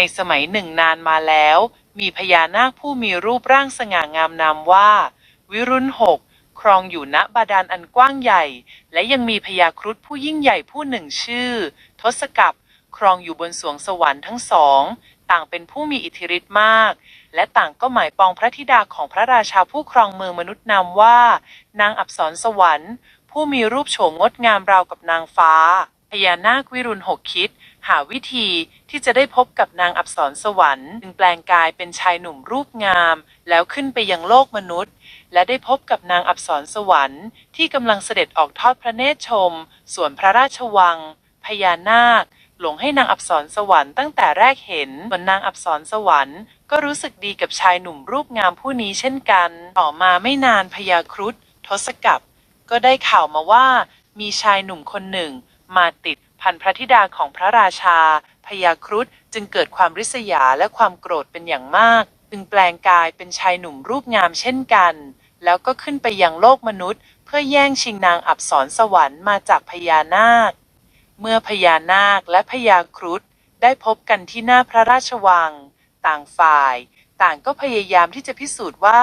ในสมัยหนึ่งนานมาแล้ว มีพญานาคผู้มีรูปร่างสง่างามนามว่า วิรุณหก ครองอยู่ณบาดาลอันกว้างใหญ่ และยังมีพญาครุฑผู้ยิ่งใหญ่ผู้หนึ่งชื่อ ทศกัณฐ์ครองอยู่บนสวงสวรรค์ทั้งสอง ต่างเป็นผู้มีอิทธิฤทธิ์มาก และต่างก็หมายปองพระธิดาของพระราชาผู้ครองเมืองมนุษย์นามว่า นางอับสรสวรรค์ ผู้มีรูปโฉมงดงามราวกับนางฟ้า พญานาควิรุณหกคิด หาวิธีที่จะได้พบกับนางอับสรสวรรค์จึงแปลงกายเป็นชายหนุ่มรูปงาม แล้วขึ้นไปยังโลกมนุษย์ และได้พบกับนางอับสรสวรรค์ ที่กำลังเสด็จออกทอดพระเนตรชม ส่วนพระราชวัง พญานาค หลงให้นางอับสรสวรรค์ตั้งแต่แรกเห็นส่วนนางอับสรสวรรค์ ก็รู้สึกดีกับชายหนุ่มรูปงามผู้นี้เช่นกัน ต่อมาไม่นานพญาครุฑทศกัณฐ์ก็ได้ข่าวมาว่ามีชายหนุ่มคนหนึ่ง มาติดพันพระธิดาของพระราชาพญาครุฑจึงเกิดความริษยาและความโกรธเป็นอย่างมากจึงแปลงกายเป็นชายหนุ่มรูปงามเช่นกัน แล้วก็ขึ้นไปยังโลกมนุษย์ เพื่อแย่งชิงนางอับสรสวรรค์มาจากพญานาค เมื่อพญานาคและพญาครุฑได้พบกันที่หน้าพระราชวัง ต่างฝ่าย ต่างก็พยายามที่จะพิสูจน์ว่า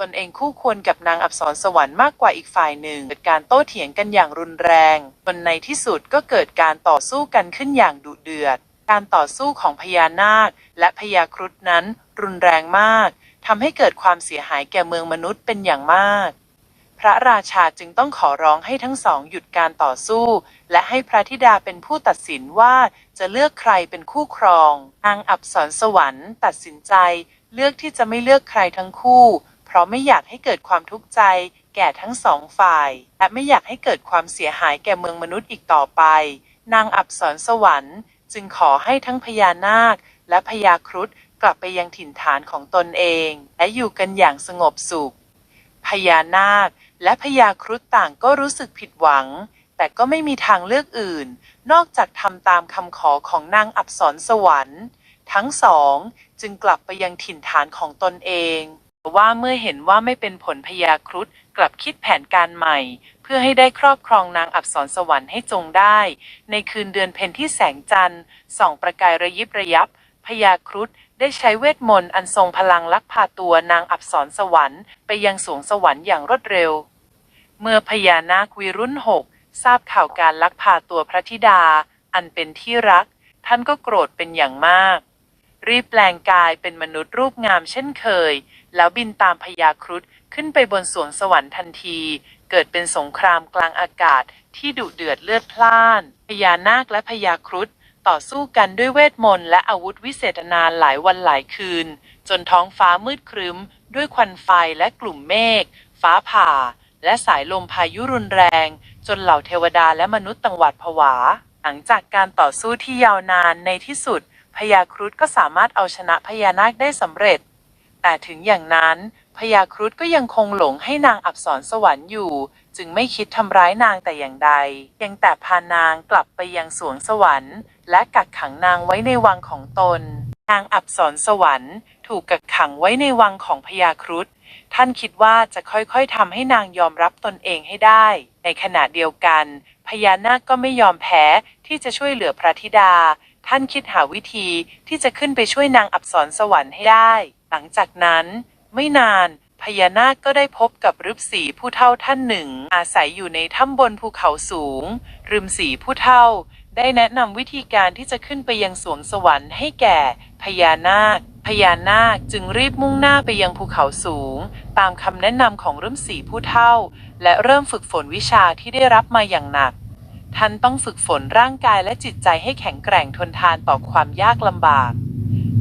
ตนเองคู่ควรกับนางอับสรสวรรค์มากกว่าอีกฝ่ายหนึ่ง เกิดการโต้เถียงกันอย่างรุนแรง จนในที่สุดก็เกิดการต่อสู้กันขึ้นอย่างดุเดือด การต่อสู้ของพญานาค และพญาครุฑนั้น รุนแรงมากทำให้เกิดความเสียหายแก่เมืองมนุษย์เป็นอย่างมาก พระราชาจึงต้องขอร้องให้ทั้งสองหยุดการต่อสู้ และให้พระธิดาเป็นผู้ตัดสินว่าจะเลือกใครเป็นคู่ครอง นางอับสรสวรรค์ ตัดสินใจ เลือกที่จะไม่เลือกใครทั้งคู่ เพราะไม่อยากให้เกิดความทุกข์ใจ แก่ทั้งสองฝ่าย และไม่อยากให้เกิดความเสียหายแก่เมืองมนุษย์อีกต่อไป นางอับสรสวรรค์ จึงขอให้ทั้งพญานาค และพญาครุฑกลับไปยังถิ่นฐานของตนเอง และอยู่กันอย่างสงบสุข พญานาคและพญาครุฑต่างก็รู้สึกผิดหวัง แต่ก็ไม่มีทางเลือกอื่น นอกจากทำตามคำขอของนางอับสรสวรรค์ ทั้งสองจึงกลับไปยังถิ่นฐานของตนเอง ว่าเมื่อเห็นว่าไม่เป็นผลพญาครุฑกลับคิดแผนการใหม่ เพื่อให้ได้ครอบครองนางอับสรสวรรค์ให้จงได้ ในคืนเดือนเพ็ญที่แสงจันทร์ส่องประกายระยิบระยับพญาครุฑได้ใช้เวทมนต์อันทรงพลังลักพาตัวนางอับสรสวรรค์ไปยังสวงสวรรค์อย่างรวดเร็ว เมื่อพญานาควิรุณหกทราบข่าวการลักพาตัวพระธิดา อันเป็นที่รัก ท่านก็โกรธเป็นอย่างมาก รีบแปลงกายเป็นมนุษย์รูปงามเช่นเคย แล้วบินตามพญาครุฑขึ้นไปบนสวงสวรรค์ทันที เกิดเป็นสงครามกลางอากาศที่ดุเดือดเลือดพล่าน พญานาคและพญาครุฑต่อสู้กันด้วยเวทมนต์และอาวุธวิเศษนานหลายวันหลายคืน จนท้องฟ้ามืดครึ้ม ด้วยควันไฟและกลุ่มเมฆ ฟ้าผ่า และสายลมพายุรุนแรง จนเหล่าเทวดาและมนุษย์ตังหวัดผวา หลังจากการต่อสู้ที่ยาวนานในที่สุด พญาครุฑก็สามารถเอาชนะพญานาคได้สำเร็จ แต่ถึงอย่างนั้นพญาครุฑก็ยังคงหลงให้นางอับสรสวรรค์อยู่ จึงไม่คิดทำร้ายนางแต่อย่างใด ยังแต่พานางกลับไปยังสวงสวรรค์ และกักขังนางไว้ในวังของตน นางอับสรสวรรค์ ถูกกักขังไว้ในวังของพญาครุฑท่านคิดว่าจะค่อยๆทำให้นางยอมรับตนเองให้ได้ ในขณะเดียวกัน พญานาคก็ไม่ยอมแพ้ที่จะช่วยเหลือพระธิดา ท่านคิดหาวิธีที่จะขึ้นไปช่วยนางอับสรสวรรค์ให้ได้ หลังจากนั้น ไม่นานพญานาคก็ได้พบกับฤาษีผู้เฒ่าท่านหนึ่ง อาศัยอยู่ในถ้ำบนภูเขาสูงฤาษีผู้เฒ่า ได้แนะนำวิธีการที่จะขึ้นไปยังสวงสวรรค์ให้แก่พญานาค พญานาคจึงรีบมุ่งหน้าไปยังภูเขาสูง ตามคำแนะนำของฤาษีผู้เฒ่า และเริ่มฝึกฝนวิชาที่ได้รับมาอย่างหนัก ท่านต้องฝึกฝนร่างกายและจิตใจให้แข็งแกร่งทนทานต่อความยากลำบาก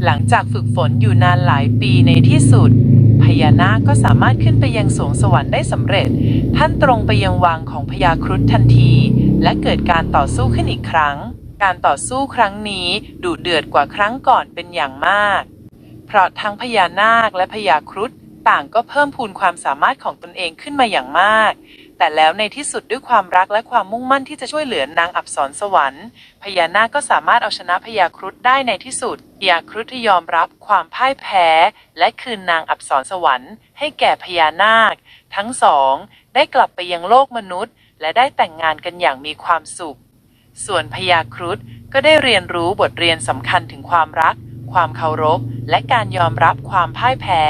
หลังจากฝึกฝนอยู่นานหลายปีในที่สุด พญานาคก็สามารถขึ้นไปยังสวงสวรรค์ได้สำเร็จ ท่านตรงไปยังวังของพญาครุฑทันที และเกิดการต่อสู้ขึ้นอีกครั้ง การต่อสู้ครั้งนี้ดุเดือดกว่าครั้งก่อนเป็นอย่างมาก เพราะทั้งพญานาคและพญาครุฑต่างก็เพิ่มพูนความสามารถของตนเองขึ้นมาอย่างมาก แต่แล้วในที่สุดด้วยความรักและความมุ่งมั่นที่จะช่วยเหลือนางอับสรสวรรค์ พญานาคก็สามารถเอาชนะพญาครุฑได้ในที่สุดพญาครุฑที่ยอมรับความพ่ายแพ้ และคืนนางอับสรสวรรค์ ให้แก่พญานาค ทั้งสอง ได้กลับไปยังโลกมนุษย์ และได้แต่งงานกันอย่างมีความสุข ส่วนพญาครุฑก็ได้เรียนรู้บทเรียนสำคัญถึงความรัก ความเคารพ และการยอมรับความพ่ายแพ้